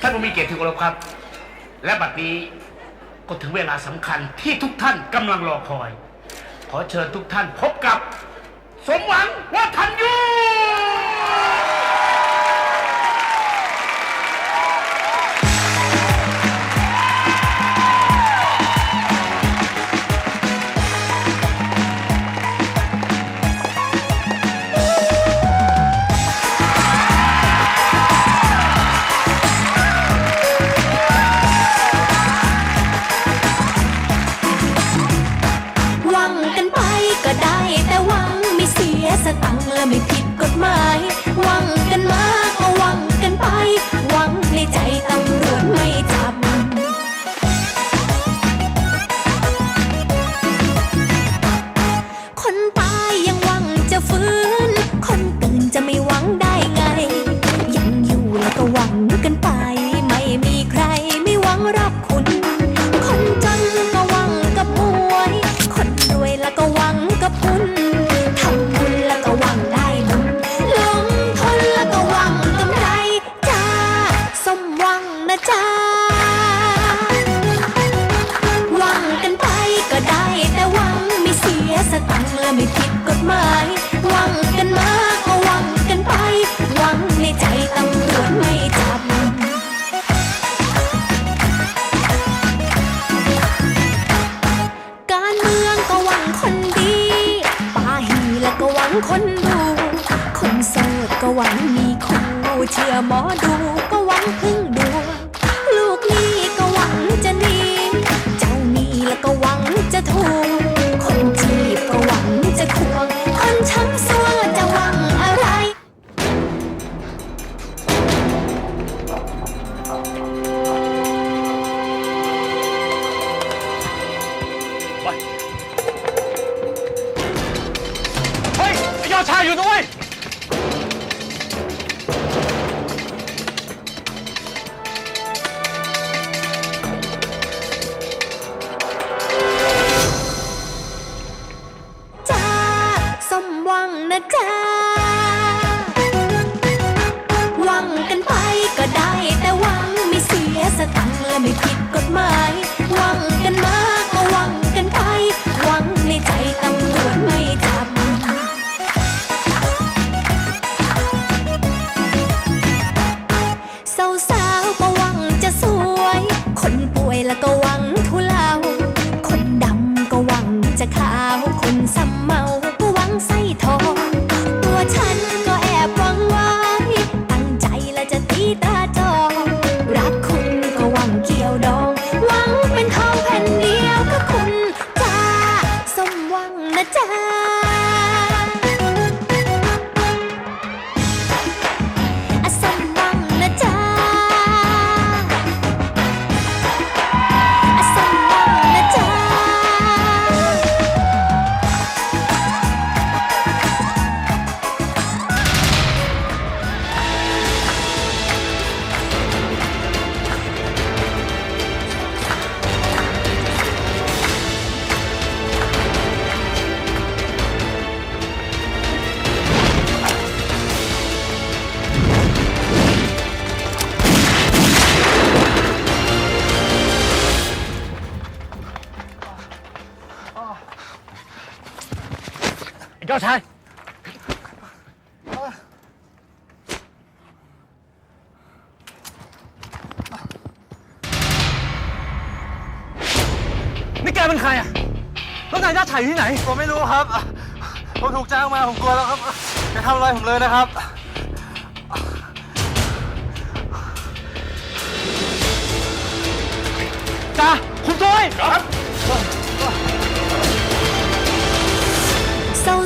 ท่านผู้มีเกียรติทุกท่านครับ และบัดนี้ก็ถึงเวลาสำคัญที่ทุกท่านกำลังรอคอย ขอเชิญทุกท่านพบกับ สมหวังว่าทันยู คนดู คนโสดก็หวังมีคู่เชื่อหมอดูก็หวังพึ่งดวงลูกนี้ก็หวังจะดี เจ้านี้แล้วก็หวังจะถูก คนจีบก็หวังจะควง คนช้ำซัวจะหวังอะไร ไป อยู่ด้วย ยอดชาย นี่แกเป็นใครอะแล้วนายยอดชายอยู่ที่ไหน ผมไม่รู้ครับ ผมถูกจ้างมา ผมกลัวแล้วครับจะทำอะไรผมเลยนะครับ จ้าคุณด้วย เศร้า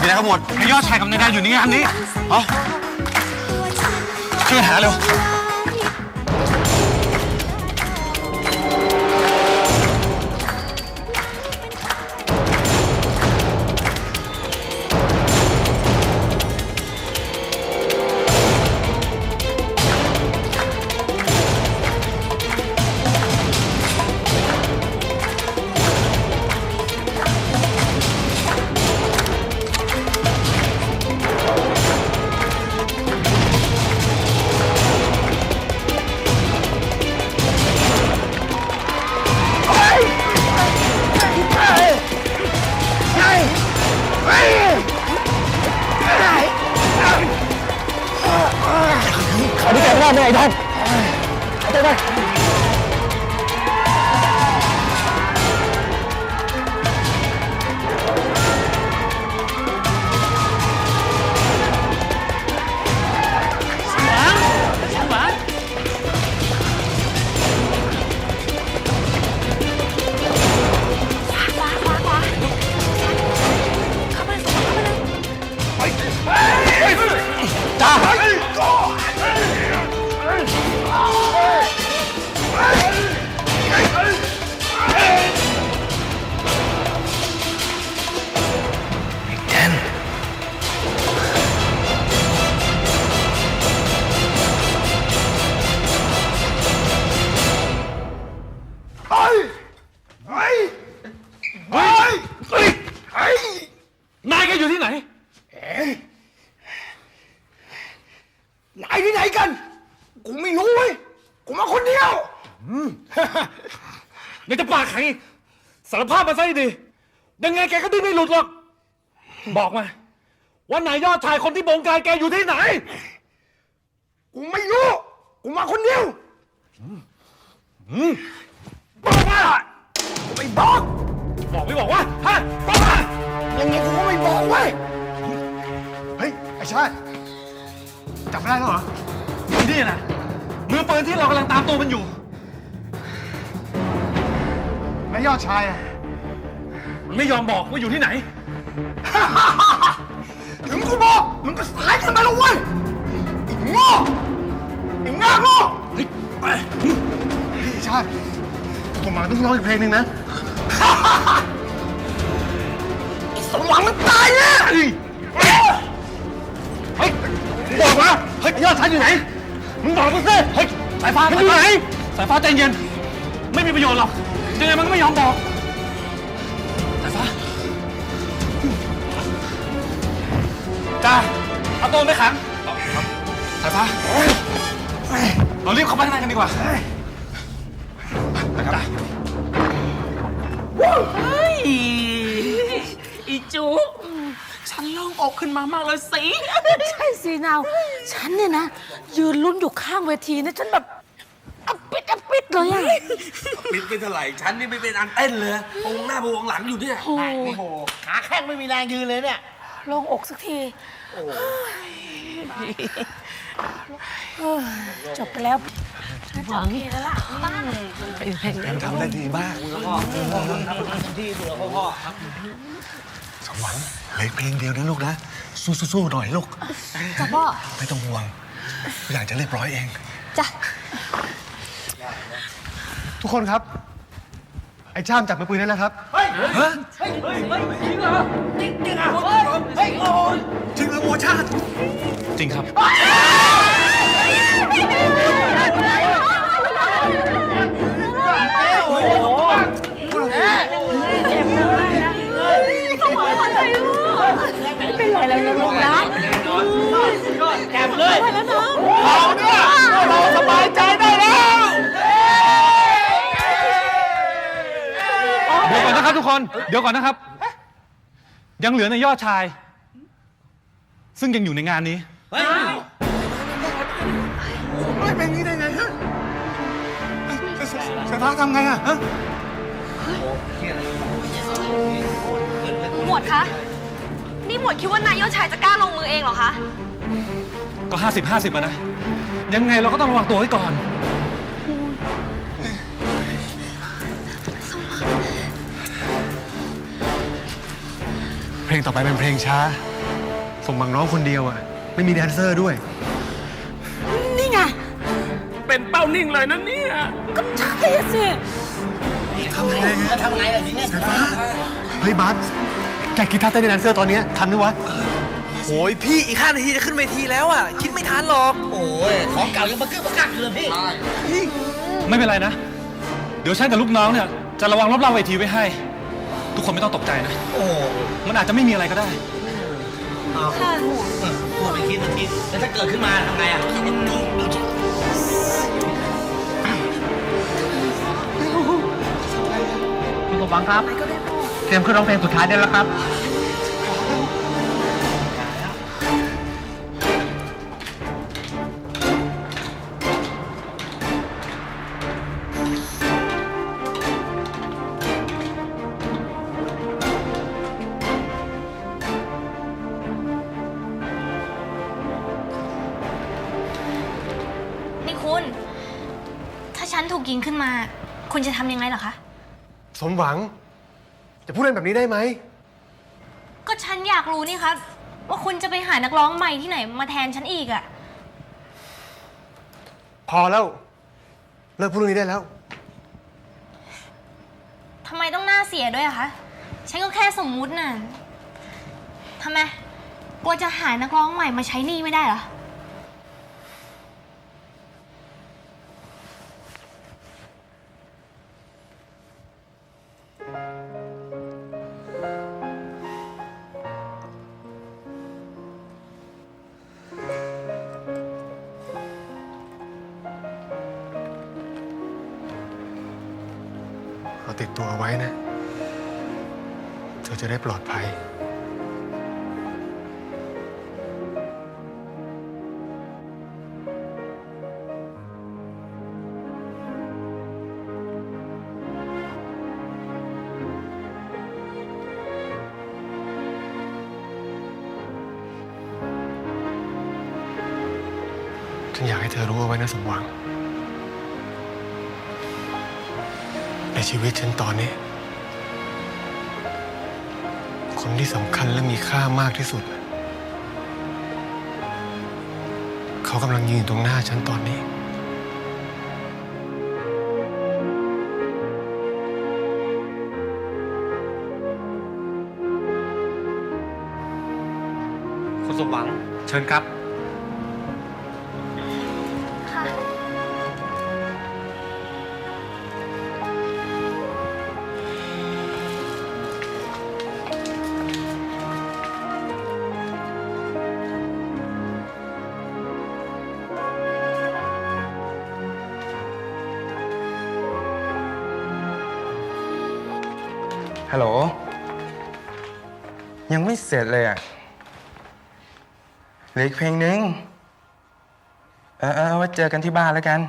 มีอะไรครับหมวดมียอดชายกับนายแดนอยู่ในงานนี้เอาช่วยหาเร็ว ไม่ไอ้ท่านเอาไปไป สารภาพมาซะดีๆยังไงแกก็ดิ้นไม่หลุดหรอก บอกมา ว่านายยอดชายคนที่บงการแกอยู่ที่ไหน กูไม่รู้ กูมาคนเดียวบอกมากูไม่บอก บอกไม่บอกว่าฮะบอกมายังไงกูก็ไม่บอกเว้ย เฮ้ย ไอ้ชาติจับไม่ได้แล้วเหรอนี่นะมือปืนที่เรากำลังตามตัวมันอยู่ แล้วยอดชายอะมันไม่ยอมบอกว่าอยู่ที่ไหน ถึงกูบอกมึงก็สายกันมาแล้วเว้ยไอ้โง่ไอ้ง่าโง่เฮ้ยไปเฮ้ยไอ้ชาติผมมาต้องร้องอีกเพลงหนึ่งนะ ไอ้สมหวังมันตายแน่เฮ้ยบอกมาเฮ้ยยอดชายอยู่ไหน มึงบอกมาสิเฮ้ยสายฟ้ามันอยู่ไหน สายฟ้าใจเย็น ไม่มีประโยชน์หรอก ยังไงมันก็ไม่ยอมบอกสายฟ้าจ้าเอาตัวมันไปขังสายฟ้าเรารีบเข้าไปข้างในกันดีกว่าจ้าอีจูฉันโล่งอกขึ้นมามากเลยสิ ใช่สินาว ฉันเนี่ยนะ ยืนลุ้นอยู่ข้างเวทีนะ ฉันแบบอับปิดอับปิด เลยอะปิดไม่เท่าไหร่ฉันนี่ไม่เป็นอันเต้นเลยพวงหน้าพวงหลังอยู่เนี่ย โอ้ยโอ้โหขาแข้งไม่มีแรงยืนเลยเนี่ย โล่งอกสักที เอ้ยจบไปแล้วหวังแล้วล่ะ ทำได้ดีมากสมหวังเหลือเพลงเดียวนะลูกนะ สู้ๆๆหน่อยลูกจ้ะพ่อ ไม่ต้องห่วงทุกอย่างจะเรียบร้อยเอง จ้ะ ทุกคนครับ ไอ้จ้ามจับมือปืนนั่นนะครับ จริงเหรอหัวชาติจริงครับ เป็นไรแล้วนะลูกนะเดี๋ยวก่อน นะครับทุกคน เดี๋ยวก่อนนะครับ ยังเหลือในยอดชาย ซึ่งยังอยู่ในงานนี้ไม่เป็นงี้ได้ไงฮะเฮ้ยสสสายฟ้าทำไงอะฮะหมวดคะ นี่หมวดคิดว่านายยอดชายจะกล้าลงมือเองเหรอคะ ก็ 50 50อะนะ ยังไงเราก็ต้องระวังตัวไว้ก่อน เพลงต่อไปเป็นเพลงช้าสมหวังน้องคนเดียวอะไม่มีแดนเซอร์ด้วย นี่ไง เป็นเป้านิ่งเลยนะเนี่ย ก็ใช่อะสิเฮ้ยบัสแกกีตาร์เต้นในแดนเซอร์ตอนเนี้ยทันไหมวะ โอ้ยพี่อีกห้านาทีจะขึ้นเวทีแล้วอะ คิดไม่ทันหรอกโอ้ยของเก่ายังมาขึ้นมากักอยู่เลยพี่ ไม่เป็นไรนะ เดี๋ยวฉันกับลูกน้องเนี่ย จะระวังรอบๆเวทีไว้ให้ ทุกคนไม่ต้องตกใจนะ โอ้มันอาจจะไม่มีอะไรก็ได้พูดไปคิดมาคิดแล้วถ้าเกิดขึ้นมาทำไงอะคุณสมหวังครับ เตรียมขึ้นร้องเพลงสุดท้ายได้แล้วครับ ถ้าฉันถูกยิงขึ้นมา คุณจะทำยังไงเหรอคะ สมหวัง จะพูดเล่นแบบนี้ได้ไหม ก็ฉันอยากรู้นี่คะว่าคุณจะไปหานักร้องใหม่ที่ไหนมาแทนฉันอีกอะพอแล้ว เลิกพูดเรื่องนี้ได้แล้ว ทำไมต้องหน้าเสียด้วยอะคะ ฉันก็แค่สมมุติน่ะทำไมกลัวจะหานักร้องใหม่มาใช้หนี้ไม่ได้เหรอ เอาติดตัวเอาไว้นะ เธอจะได้ปลอดภัย ฉันอยากให้เธอรู้เอาไว้นะสมหวัง ในชีวิตฉันตอนนี้ คนที่สำคัญและมีค่ามากที่สุด เขากำลังยืนอยู่ตรงหน้าฉันตอนนี้คุณสมหวังเชิญครับ ฮัลโหล ยังไม่เสร็จเลยอะเหลืออีกเพลงนึง เออเออไว้เจอกันที่บ้านแล้วกัน